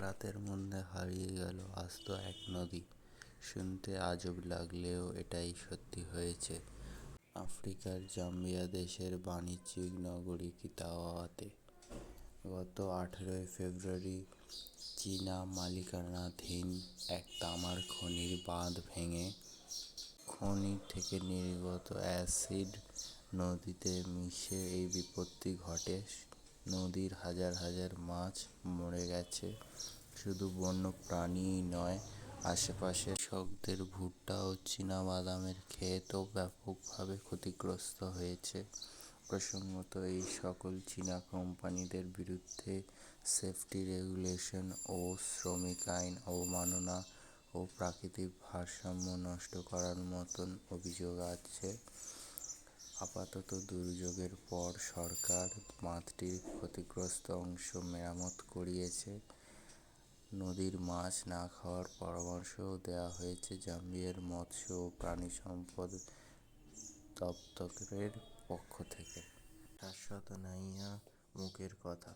রাতের মধ্যে হারিয়ে গেল আস্ত এক নদী। শুনতে আজব লাগলেও এটাই সত্যি হয়েছে। আফ্রিকার জাম্বিয়া দেশের বাণিজ্যিক নগরী কিতাওয়াতে গত আঠেরোই ফেব্রুয়ারি চীনা মালিকানাধীন এক তামার খনির বাঁধ ভেঙে খনি থেকে নির্গত অ্যাসিড নদীতে মিশে এই বিপত্তি ঘটে। নদীর হাজার হাজার মাছ মরে গেছে। শুধু বন্য প্রাণীই নয় আশেপাশে কৃষকদের ভুট্টা ও চীনাবাদামের ক্ষেতও ব্যাপকভাবে ক্ষতিগ্রস্ত হয়েছে। প্রসঙ্গত, এই সকল চীনা কোম্পানিদের বিরুদ্ধে সেফটি রেগুলেশন ও শ্রমিক আইন অবমাননা ও প্রাকৃতিক ভারসাম্য নষ্ট করার মতন অভিযোগ আছে। আপাতত দুর্যোগের পর সরকার বাঁধটির ক্ষতিগ্রস্ত অংশ মেরামত করিয়েছে। নদীর মাছ না খাওয়ার পরামর্শও দেওয়া হয়েছে জাম্বিয়ার মৎস্য ও প্রাণিসম্পদ দপ্তরের পক্ষ থেকে। শাশ্বত নাইয়া মুখের কথা।